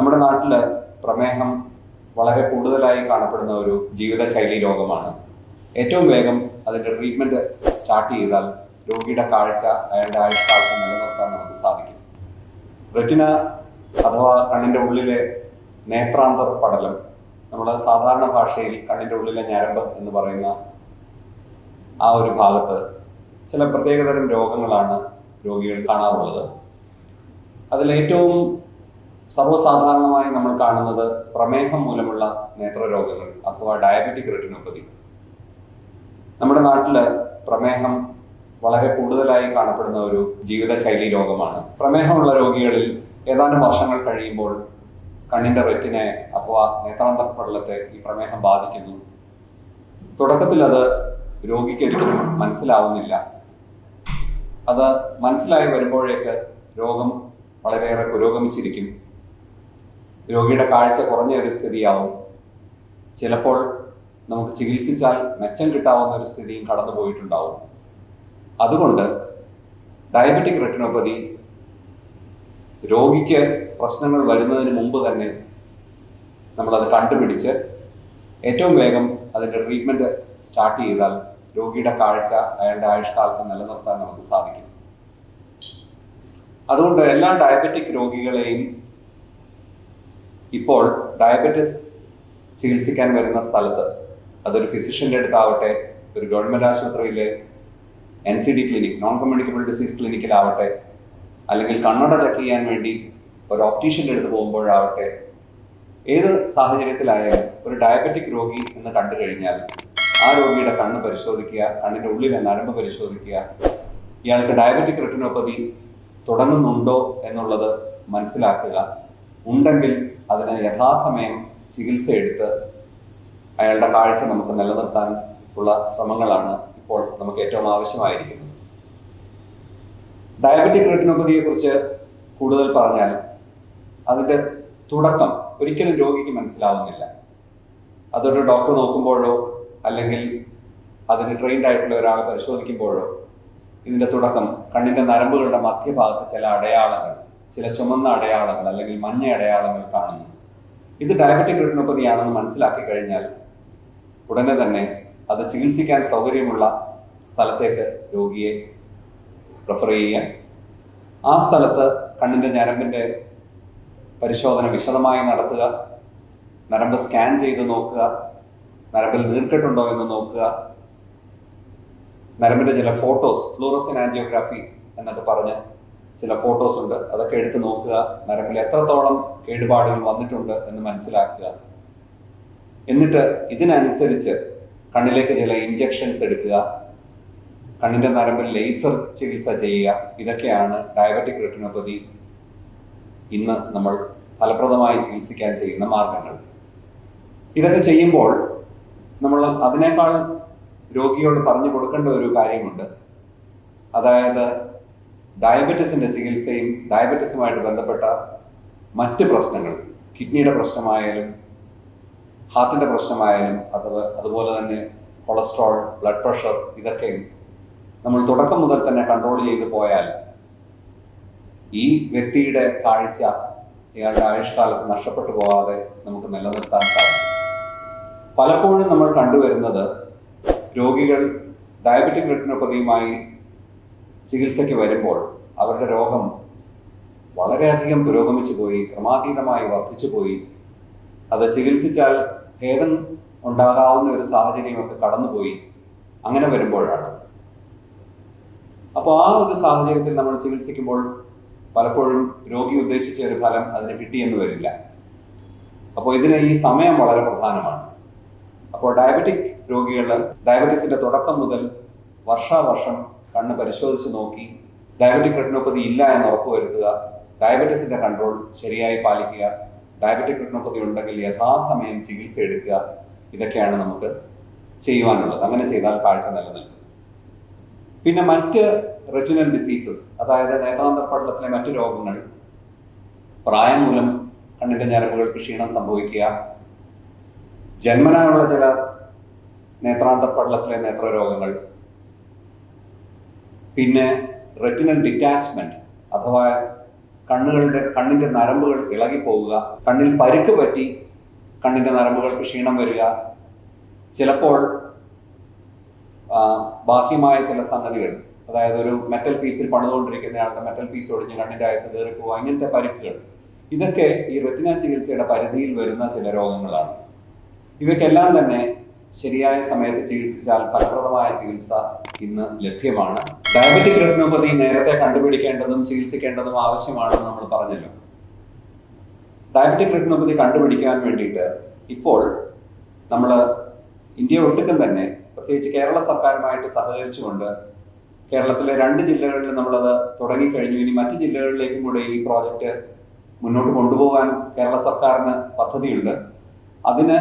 നമ്മുടെ നാട്ടിൽ പ്രമേഹം വളരെ കൂടുതലായി കാണപ്പെടുന്ന ഒരു ജീവിതശൈലി രോഗമാണ്. ഏറ്റവും വേഗം അതിന്റെ ട്രീറ്റ്മെന്റ് സ്റ്റാർട്ട് ചെയ്താൽ രോഗിയുടെ കാഴ്ച അയാളുടെ ആയുഷ്കാലത്ത് നിലനിർത്താൻ നമുക്ക് സാധിക്കും. റെറ്റിന അഥവാ കണ്ണിന്റെ ഉള്ളിലെ നേത്രാന്തർ പടലം നമ്മൾ സാധാരണ ഭാഷയിൽ കണ്ണിന്റെ ഉള്ളിലെ ഞരമ്പ് എന്ന് പറയുന്ന ആ ഒരു ഭാഗത്ത് ചില പ്രത്യേകതരം രോഗങ്ങളാണ് രോഗികൾ കാണാറുള്ളത്. അതിലേറ്റവും സർവസാധാരണമായി നമ്മൾ കാണുന്നത് പ്രമേഹം മൂലമുള്ള നേത്രരോഗങ്ങൾ അഥവാ ഡയബറ്റിക് റെറ്റിനോപ്പതി നമ്മുടെ നാട്ടിൽ പ്രമേഹം വളരെ കൂടുതലായി കാണപ്പെടുന്ന ഒരു ജീവിതശൈലി രോഗമാണ്. പ്രമേഹമുള്ള രോഗികളിൽ ഏതാനും വർഷങ്ങൾ കഴിയുമ്പോൾ കണ്ണിന്റെ റെറ്റിനെ അഥവാ നേത്രാന്തർ പടലത്തെ ഈ പ്രമേഹം ബാധിക്കുന്നു. തുടക്കത്തിൽ അത് രോഗിക്ക് ഒരിക്കലും മനസ്സിലാവുന്നില്ല. അത് മനസ്സിലായി വരുമ്പോഴേക്ക് രോഗം വളരെയേറെ പുരോഗമിച്ചിരിക്കും. രോഗിയുടെ കാഴ്ച കുറഞ്ഞ ഒരു സ്ഥിതിയാവും. ചിലപ്പോൾ നമുക്ക് ചികിത്സിച്ചാൽ മെച്ചം കിട്ടാവുന്ന ഒരു സ്ഥിതിയും കടന്നു പോയിട്ടുണ്ടാവും. അതുകൊണ്ട് ഡയബറ്റിക് റെറ്റിനോപ്പതി രോഗിക്ക് പ്രശ്നങ്ങൾ വരുന്നതിന് മുമ്പ് തന്നെ നമ്മളത് കണ്ടുപിടിച്ച് ഏറ്റവും വേഗം അതിന്റെ ട്രീറ്റ്മെന്റ് സ്റ്റാർട്ട് ചെയ്താൽ രോഗിയുടെ കാഴ്ച അയാളുടെ ആയുഷ്കാലത്ത് നിലനിർത്താൻ നമുക്ക് സാധിക്കും. അതുകൊണ്ട് എല്ലാ ഡയബറ്റിക് രോഗികളെയും ഇപ്പോൾ ഡയബറ്റിസ് ചികിത്സിക്കാൻ വരുന്ന സ്ഥലത്ത് അതൊരു ഫിസിഷ്യന്റെ അടുത്താവട്ടെ ഒരു ഗവൺമെന്റ് ആശുപത്രിയിലെ N C D clinic non communicable disease ക്ലിനിക്കിലാവട്ടെ അല്ലെങ്കിൽ കണ്ണട ചെക്ക് ചെയ്യാൻ വേണ്ടി ഒരു ഓപ്റ്റീഷ്യന്റെ അടുത്ത് പോകുമ്പോഴാവട്ടെ ഏത് സാഹചര്യത്തിലായാലും ഒരു ഡയബറ്റിക് രോഗി എന്ന് കണ്ടു കഴിഞ്ഞാൽ ആ രോഗിയുടെ കണ്ണ് പരിശോധിക്കുക കണ്ണിന്റെ ഉള്ളിലെ നരമ്പ് പരിശോധിക്കുക ഇയാൾക്ക് ഡയബറ്റിക് റെറ്റിനോപ്പതി തുടങ്ങുന്നുണ്ടോ എന്നുള്ളത് മനസ്സിലാക്കുക ഉണ്ടെങ്കിൽ അതിന് യഥാസമയം ചികിത്സ എടുത്ത് അയാളുടെ കാഴ്ച നമുക്ക് നിലനിർത്താൻ ഉള്ള ശ്രമങ്ങളാണ് ഇപ്പോൾ നമുക്ക് ഏറ്റവും ആവശ്യമായിരിക്കുന്നത്. ഡയബറ്റിക് റെറ്റിനോപ്പതിയെ കുറിച്ച് കൂടുതൽ പറഞ്ഞാൽ അതിന്റെ തുടക്കം ഒരിക്കലും രോഗിക്ക് മനസ്സിലാവുന്നില്ല. അതൊരു ഡോക്ടർ നോക്കുമ്പോഴോ അല്ലെങ്കിൽ അതിന് ട്രെയിൻഡ് ആയിട്ടുള്ള ഒരാൾ പരിശോധിക്കുമ്പോഴോ ഇതിന്റെ തുടക്കം കണ്ണിന്റെ നരമ്പുകളുടെ മധ്യഭാഗത്ത് ചില അടയാളങ്ങൾ ചില ചുമന്ന അടയാളങ്ങൾ അല്ലെങ്കിൽ മഞ്ഞ അടയാളങ്ങൾ കാണുന്നു. ഇത് ഡയബറ്റിക് റെറ്റിനോപ്പതി ആണെന്ന് മനസ്സിലാക്കി കഴിഞ്ഞാൽ ഉടനെ തന്നെ അത് ചികിത്സിക്കാൻ സൗകര്യമുള്ള സ്ഥലത്തേക്ക് രോഗിയെ റെഫർ ചെയ്യുക. ആ സ്ഥലത്ത് കണ്ണിന്റെ ഞരമ്പിന്റെ പരിശോധന വിശദമായി നടത്തുക. നരമ്പ് സ്കാൻ ചെയ്ത് നോക്കുക. നരമ്പിൽ നീർക്കെട്ടുണ്ടോ എന്ന് നോക്കുക. നരമ്പിന്റെ ചില ഫോട്ടോസ് ഫ്ലൂറസിൻ ആൻജിയോഗ്രാഫി എന്നൊക്കെ പറഞ്ഞ് ചില ഫോട്ടോസ് ഉണ്ട്. അതൊക്കെ എടുത്ത് നോക്കുക. മരങ്ങളിൽ എത്രത്തോളം കേടുപാടുകൾ വന്നിട്ടുണ്ട് എന്ന് മനസ്സിലാക്കുക. എന്നിട്ട് ഇതിനനുസരിച്ച് കണ്ണിലേക്ക് ചില ഇഞ്ചെക്ഷൻസ് എടുക്കുക. കണ്ണിന്റെ നരമ്പിൽ ലേസർ ചികിത്സ ചെയ്യുക. ഇതൊക്കെയാണ് ഡയബറ്റിക് റെറ്റിനോപ്പതി ഇന്ന് നമ്മൾ ഫലപ്രദമായി ചികിത്സിക്കാൻ ചെയ്യുന്ന മാർഗങ്ങൾ. ഇതൊക്കെ ചെയ്യുമ്പോൾ നമ്മൾ അതിനേക്കാൾ രോഗിയോട് പറഞ്ഞു കൊടുക്കേണ്ട ഒരു കാര്യമുണ്ട്. അതായത് ഡയബറ്റിസിന്റെ ചികിത്സയും ഡയബറ്റിസുമായിട്ട് ബന്ധപ്പെട്ട മറ്റ് പ്രശ്നങ്ങൾ കിഡ്നിയുടെ പ്രശ്നമായാലും ഹാർട്ടിന്റെ പ്രശ്നമായാലും അഥവാ അതുപോലെ തന്നെ കൊളസ്ട്രോൾ ബ്ലഡ് പ്രഷർ ഇതൊക്കെയും നമ്മൾ തുടക്കം മുതൽ തന്നെ കൺട്രോൾ ചെയ്തു പോയാൽ ഈ വ്യക്തിയുടെ കാഴ്ച ഇയാളുടെ ആയുഷ്കാലത്ത് നഷ്ടപ്പെട്ടു പോകാതെ നമുക്ക് നിലനിർത്താൻ സാധിക്കും. പലപ്പോഴും നമ്മൾ കണ്ടുവരുന്നത് രോഗികൾ ഡയബറ്റിക് റെറ്റിനോപ്പതിയുമായി ചികിത്സയ്ക്ക് വരുമ്പോൾ അവരുടെ രോഗം വളരെയധികം പുരോഗമിച്ചു പോയി ക്രമാതീതമായി വർദ്ധിച്ചു പോയി. അത് ചികിത്സിച്ചാൽ ഭേദം ഉണ്ടാകാവുന്ന ഒരു സാഹചര്യമൊക്കെ കടന്നുപോയി. അങ്ങനെ വരുമ്പോഴാണ്. അപ്പോൾ ആ ഒരു സാഹചര്യത്തിൽ നമ്മൾ ചികിത്സിക്കുമ്പോൾ പലപ്പോഴും രോഗി ഉദ്ദേശിച്ച ഒരു ഫലം അതിന് കിട്ടിയെന്ന് വരില്ല. അപ്പോൾ ഇതിന് ഈ സമയം വളരെ പ്രധാനമാണ്. അപ്പോൾ ഡയബറ്റിക് രോഗികൾ ഡയബറ്റീസിന്റെ തുടക്കം മുതൽ വർഷാവർഷം കണ്ണ് പരിശോധിച്ച് നോക്കി. ഡയബറ്റിക് റെറ്റിനോപ്പതി ഇല്ല എന്ന് ഉറപ്പുവരുത്തുക ഡയബറ്റീസിന്റെ കൺട്രോൾ ശരിയായി പാലിക്കുക. ഡയബറ്റിക് റെറ്റിനോപ്പതി ഉണ്ടെങ്കിൽ യഥാസമയം ചികിത്സ എടുക്കുക. ഇതൊക്കെയാണ് നമുക്ക് ചെയ്യുവാനുള്ളത്. അങ്ങനെ ചെയ്താൽ കാഴ്ച നിലനിൽക്കും. പിന്നെ മറ്റ് റെറ്റിനൽ ഡിസീസസ് അതായത് നേത്രാന്തർപ്പടലത്തിലെ മറ്റ് രോഗങ്ങൾ. പ്രായം മൂലം കണ്ണിന്റെ ഞരമ്പുകൾക്ക് ക്ഷീണം സംഭവിക്കുക. ജന്മനായുള്ള ചില നേത്രാന്തർപ്പടലത്തിലെ നേത്രരോഗങ്ങൾ. പിന്നെ റെറ്റിനൽ ഡിറ്റാച്ച്മെന്റ് അഥവാ കണ്ണുകളുടെ കണ്ണിന്റെ നരമ്പുകൾ ഇളകിപ്പോവുക കണ്ണിൽ പരുക്ക് പറ്റി കണ്ണിന്റെ നരമ്പുകൾക്ക് ക്ഷീണം വരിക ചിലപ്പോൾ ബാഹ്യമായ ചില സംഗതികൾ അതായത് ഒരു മെറ്റൽ പീസിൽ പണിതുകൊണ്ടിരിക്കുന്നയാളുടെ മെറ്റൽ പീസ് ഒടിഞ്ഞ് കണ്ണിന്റെ അകത്ത് കയറി പോവുക ഇങ്ങനത്തെ പരുക്കുകൾ. ഇതൊക്കെ ഈ റെറ്റിന ചികിത്സയുടെ പരിധിയിൽ വരുന്ന ചില രോഗങ്ങളാണ്. ഇവയ്ക്കെല്ലാം തന്നെ ശരിയായ സമയത്ത് ചികിത്സിച്ചാൽ ഫലപ്രദമായ ചികിത്സ ഇന്ന് ലഭ്യമാണ്. ഡയബറ്റിക് റെറ്റിനോപ്പതി നേരത്തെ കണ്ടുപിടിക്കേണ്ടതും ചികിത്സിക്കേണ്ടതും ആവശ്യമാണെന്ന് നമ്മൾ പറഞ്ഞല്ലോ. ഡയബറ്റിക് റെറ്റിനോപ്പതി കണ്ടുപിടിക്കാൻ വേണ്ടിയിട്ട് ഇപ്പോൾ നമ്മൾ ഇന്ത്യ ഒട്ടുക്കും തന്നെ പ്രത്യേകിച്ച് കേരള സർക്കാരുമായിട്ട് സഹകരിച്ചുകൊണ്ട് കേരളത്തിലെ രണ്ട് ജില്ലകളിൽ നമ്മളത് തുടങ്ങിക്കഴിഞ്ഞു. ഇനി മറ്റ് ജില്ലകളിലേക്കും കൂടെ ഈ പ്രോജക്റ്റ് മുന്നോട്ട് കൊണ്ടുപോകാൻ കേരള സർക്കാരിന് പദ്ധതിയുണ്ട്. അതിന്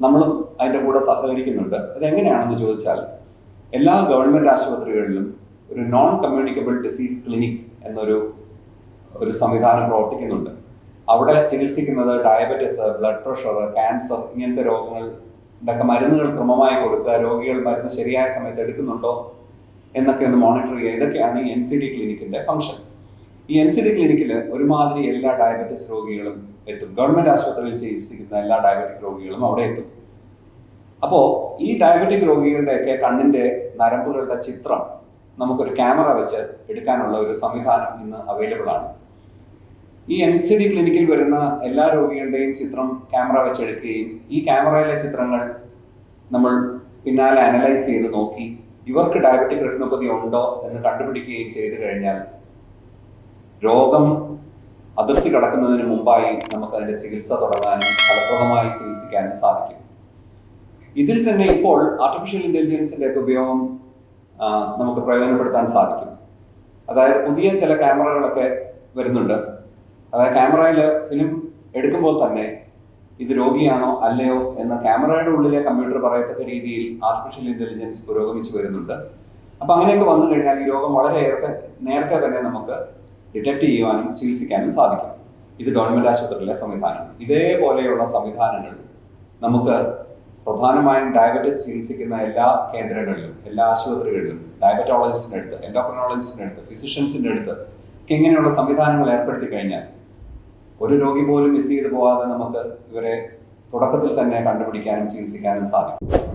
നമ്മളും അതിന്റെ കൂടെ സഹകരിക്കുന്നുണ്ട്. അതെങ്ങനെയാണെന്ന് ചോദിച്ചാൽ എല്ലാ ഗവൺമെന്റ് ആശുപത്രികളിലും ഒരു നോൺ കമ്മ്യൂണിക്കബിൾ ഡിസീസ് ക്ലിനിക് എന്നൊരു ഒരു സംവിധാനം പ്രവർത്തിക്കുന്നുണ്ട്. അവിടെ ചികിത്സിക്കുന്നത് ഡയബറ്റിസ് ബ്ലഡ് പ്രഷർ ക്യാൻസർ ഇങ്ങനത്തെ രോഗങ്ങൾ ഇതൊക്കെ മരുന്നുകൾ ക്രമമായി കൊടുക്കുക രോഗികൾ മരുന്ന് ശരിയായ സമയത്ത് എടുക്കുന്നുണ്ടോ എന്നൊക്കെ ഒന്ന് മോണിറ്റർ ചെയ്യുക. ഇതൊക്കെയാണ് ഈ എൻ സി ഡി ക്ലിനിക്കിന്റെ ഫംഗ്ഷൻ ഈ എൻ സി ഡി ക്ലിനിക്കിൽ ഒരുമാതിരി എല്ലാ ഡയബറ്റിസ് രോഗികളും എത്തും. ഗവൺമെന്റ് ആശുപത്രിയിൽ ചികിത്സിക്കുന്ന എല്ലാ ഡയബറ്റിക് രോഗികളും അവിടെ എത്തും. അപ്പോൾ ഈ ഡയബറ്റിക് രോഗികളുടെയൊക്കെ കണ്ണിന്റെ നരമ്പുകളുടെ ചിത്രം നമുക്കൊരു ക്യാമറ വെച്ച് എടുക്കാനുള്ള ഒരു സംവിധാനം ഇന്ന് അവൈലബിൾ ആണ്. ഈ എൻ സി ഡി ക്ലിനിക്കിൽ വരുന്ന എല്ലാ രോഗികളുടെയും ചിത്രം ക്യാമറ വെച്ചെടുക്കുകയും ഈ ക്യാമറയിലെ ചിത്രങ്ങൾ നമ്മൾ പിന്നാലെ അനലൈസ് ചെയ്ത് നോക്കി ഇവർക്ക് ഡയബറ്റിക് റെറ്റിനോപ്പതി ഉണ്ടോ എന്ന് കണ്ടുപിടിക്കുകയും ചെയ്തു കഴിഞ്ഞാൽ രോഗം അതിർത്തി കടക്കുന്നതിന് മുമ്പായി നമുക്ക് അതിന്റെ ചികിത്സ തുടങ്ങാനും ഫലപ്രദമായി ചികിത്സിക്കാനും സാധിക്കും. ഇതിൽ തന്നെ ഇപ്പോൾ ആർട്ടിഫിഷ്യൽ ഇന്റലിജൻസിന്റെ ഉപയോഗം നമുക്ക് പ്രയോജനപ്പെടുത്താൻ സാധിക്കും. അതായത് പുതിയ ചില ക്യാമറകളൊക്കെ വരുന്നുണ്ട്. അതായത് ക്യാമറയിൽ ഫിലിം എടുക്കുമ്പോൾ തന്നെ ഇത് രോഗിയാണോ അല്ലയോ എന്ന ക്യാമറയുടെ ഉള്ളിലെ കമ്പ്യൂട്ടർ പറയത്തക്ക രീതിയിൽ ആർട്ടിഫിഷ്യൽ ഇന്റലിജൻസ് പുരോഗമിച്ചു വരുന്നുണ്ട്. അപ്പൊ അങ്ങനെയൊക്കെ വന്നു കഴിഞ്ഞാൽ ഈ രോഗം വളരെ നേരത്തെ നേരത്തെ തന്നെ നമുക്ക് ഡിറ്റക്ട് ചെയ്യുവാനും ചികിത്സിക്കാനും സാധിക്കും. ഇത് ഗവൺമെന്റ് ആശുപത്രിയിലെ സംവിധാനം. ഇതേപോലെയുള്ള സംവിധാനങ്ങൾ നമുക്ക് പ്രധാനമായും ഡയബറ്റിസ് ചികിത്സിക്കുന്ന എല്ലാ കേന്ദ്രങ്ങളിലും എല്ലാ ആശുപത്രികളിലും ഡയബറ്റോളജിസ്റ്റിന്റെ അടുത്ത് എൻഡോക്രനോളജിസ്റ്റിന്റെ അടുത്ത് ഫിസിഷ്യൻസിന്റെ അടുത്ത് ഇങ്ങനെയുള്ള സംവിധാനങ്ങൾ ഏർപ്പെടുത്തി കഴിഞ്ഞാൽ ഒരു രോഗി പോലും മിസ് ചെയ്തു പോകാതെ നമുക്ക് ഇവരെ തുടക്കത്തിൽ തന്നെ കണ്ടുപിടിക്കാനും ചികിത്സിക്കാനും സാധിക്കും.